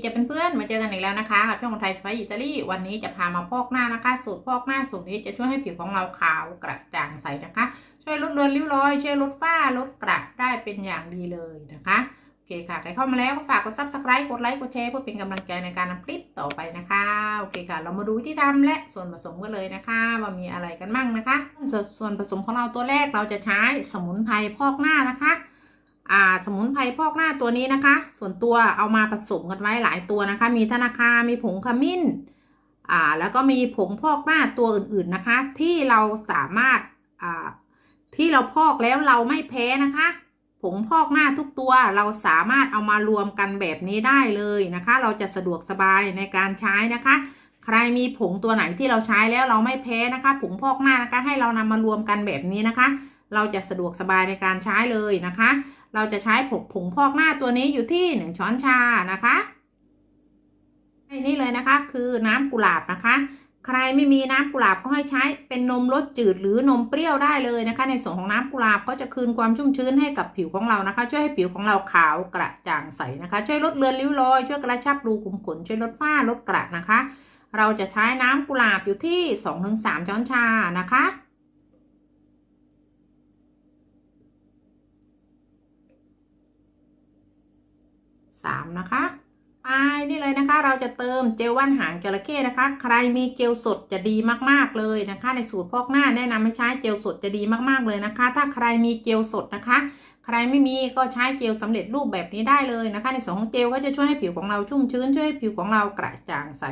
เจอกันอีกแล้วนะคะกับช่องคนไทยสไปอิตาลีวันนี้จะพามาพอกหน้านะคะ สูตรพอกหน้าสูตรนี้จะช่วยให้ผิวของเราขาวกระจ่างใสนะคะ ช่วยลดเลือนริ้วรอย ช่วยลดฝ้าลดกระได้เป็นอย่างดีเลยนะคะโอเคค่ะใครเข้ามาแล้วก็ฝากกด subscribe กดไลค์กดแชร์เพื่อเป็นกำลังใจในการทำคลิปต่อไปนะคะโอเคค่ะ เรามาดูวิธีทำและส่วนผสมกันเลยนะคะว่ามีอะไรกันบ้างนะคะ ส่วนผสมของเราตัวแรกเราจะใช้สมุนไพรพอกหน้านะคะ อ่าสมุนไพรพอกหน้าตัวนี้นะคะ ส่วนตัวเอามาผสมกันไว้หลายตัวนะคะ มีธนาคารมีผงขมิ้น อ่า แล้วก็มีผงพอกหน้าตัวอื่นๆนะคะ ที่เราสามารถอ่าที่เราพอกแล้วเราไม่แพ้นะคะผงพอกหน้าทุกตัวเราสามารถเอามารวมกันแบบนี้ได้เลยนะคะ เราจะสะดวกสบายในการใช้นะคะ ใครมีผงตัวไหนที่เราใช้แล้วเราไม่แพ้นะคะ ผงพอกหน้านะคะ ให้เรานำมารวมกันแบบนี้นะคะ เราจะสะดวกสบายในการใช้เลยนะคะ เราจะใช้ผงผงพอกหน้าตัวนี้อยู่ที่หนึ่งช้อนชานะคะนี่เลยนะคะ คือน้ำกุหลาบนะคะ ใครไม่มีน้ำกุหลาบก็ให้ใช้เป็นนมรสจืดหรือนมเปรี้ยวได้เลยนะคะ ในส่วนของน้ำกุหลาบก็จะคืนความชุ่มชื้นให้กับผิวของเรานะคะ ช่วยให้ผิวของเราขาวกระจ่างใสนะคะ ช่วยลดเลือนริ้วรอย ช่วยกระชับรูขุมขน ช่วยลดฝ้าลดกระนะคะ เราจะใช้น้ำกุหลาบอยู่ที่ 2-3 ช้อนชานะคะ สามนะคะไปนี่เลยนะคะ เราจะเติมเจลว่านหางจระเข้นะคะ ใครมีเจลสดจะดีมากๆเลยนะคะ ในสูตรพอกหน้าแนะนำให้ใช้เจลสดจะดีมากๆเลยนะคะ ถ้าใครมีเจลสดนะคะ ใครไม่มีก็ใช้เจลสำเร็จรูปแบบนี้ได้เลยนะคะ ในส่วนของเจลก็จะช่วยให้ผิวของเราชุ่มชื้นช่วยให้ผิวของเรากระจ่างใส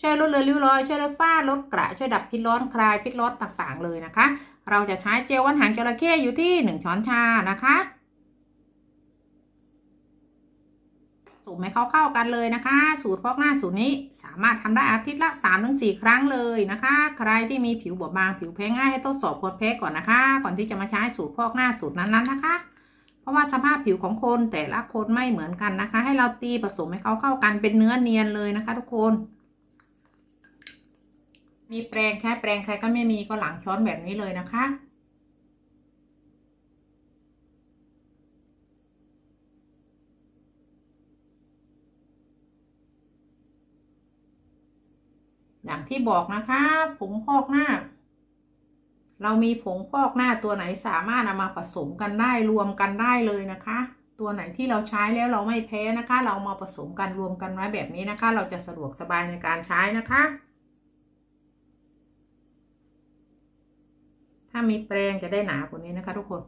ช่วยลดเลือนริ้วรอยช่วยลดฝ้าลดกระช่วยดับพิษร้อนคลายพิษร้อนต่างๆ เลยนะคะ เราจะใช้เจลว่านหางจระเข้อยู่ที่ 1 ช้อนชานะคะ สูตรให้เขาเข้ากันเลยนะคะ สูตรพอกหน้าสูตรนี้สามารถทำได้อาทิตย์ละ3-4ถึงสครั้งเลยนะคะ ใครที่มีผิวบอบบางผิวแพ้ง่ายให้ทดสอบคนแพ้ก่อนนะคะ ก่อนที่จะมาใช้สูตรพอกหน้าสูตรนั้นๆนะคะ เพราะว่าสภาพผิวของคนแต่ละคนไม่เหมือนกันนะคะ ให้เราตีผสมให้เขาเข้ากันเป็นเนื้อเนียนเลยนะคะ ทุกคน มีแปรงแค่แปรงใครก็ไม่มีก็หลังช้อนแบบนี้เลยนะคะ อย่างที่บอกนะคะผงพอกหน้า เรามีผงพอกหน้าตัวไหนสามารถนำมาผสมกันได้รวมกันได้เลยนะคะ ตัวไหนที่เราใช้แล้วเราไม่แพ้นะคะ เรามาผสมกันรวมกันไว้แบบนี้นะคะ เราจะสะดวกสบายในการใช้นะคะ ถ้ามีแปรงจะได้หนากว่านี้นะคะ ทุกคน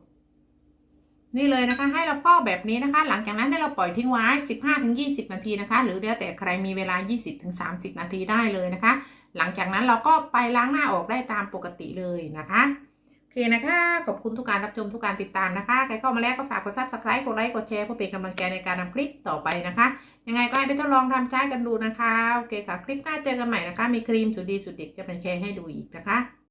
นี่เลยนะคะ ให้เราพอแบบนี้นะคะ หลังจากนั้นให้เราปล่อยทิ้งไว้ 15-20 นาทีนะคะ หรือแล้วแต่ใครมีเวลา 20-30 นาทีได้เลยนะคะ หลังจากนั้นเราก็ไปล้างหน้าออกได้ตามปกติเลยนะคะโอเคนะคะ ขอบคุณทุกการรับชมทุกการติดตามนะคะใครเข้ามาแล้วก็ฝากกด subscribe กดไลค์กดแชร์เพื่อเป็นกำลังใจในการทำคลิปต่อไปนะคะ ยังไงก็ให้ไปทดลองทำใช้กันดูนะคะโอเคค่ะคลิปหน้าเจอกันใหม่นะคะ มีครีมสุดดีสุดเด็ดจะเป็นแชร์ให้ดูอีกนะคะ